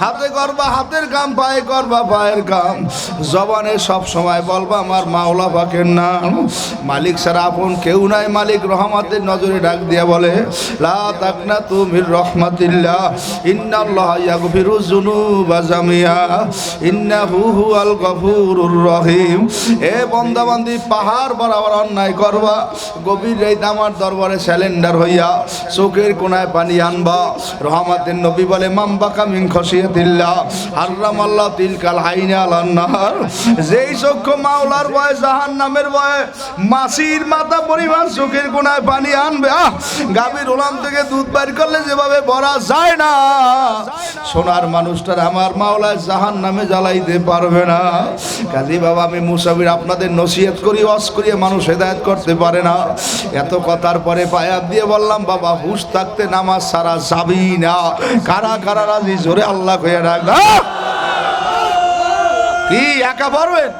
হাতে করবা হাতের কাম পায়ে করবা পায়ের কাম জবানে সব সময় বলবা, আমার মাওলা পাকের নাম। মালিক ছাড়া আপন কেউ নাই। মালিক রহমাতের নজরে ডাক দিয়া বলে, লা তুমির রহমাতিল্লাহ। এ হইয়া চোখের কোনায় পানি আনবা। রহমাতের নবী বলে মাম্বা কামিং খসিয়াতিল্লাহ হাররাম আল্লাহ তিলকাল হাইনে যেই চক্ষু মাওলার ভয় জাহান নামের ভয়ে মাসির মাথা পরিমাণ চোখের কোনায় পানি আনবে। আহ, গাভীর ওলাম থেকে দুধ বাইর করলে যেভাবে ভরা যায় না। সোনার মানুষটার আমার মাওলায় জাহান নামে জ্বালাইতে পারবে না। কাজী বাবা, আমি মুসাফির আপনাদের নসিহত করি অস করিয়ে মানুষ হেদায়ত করতে পারে না। এত কথার পরে পায়াত দিয়ে বললাম, বাবা, হুশ থাকতে নামাজ সারা যাবি না। কারা কারা রাজি? জোরে আল্লাহ হয়ে রাখ কি, একা পারবেন?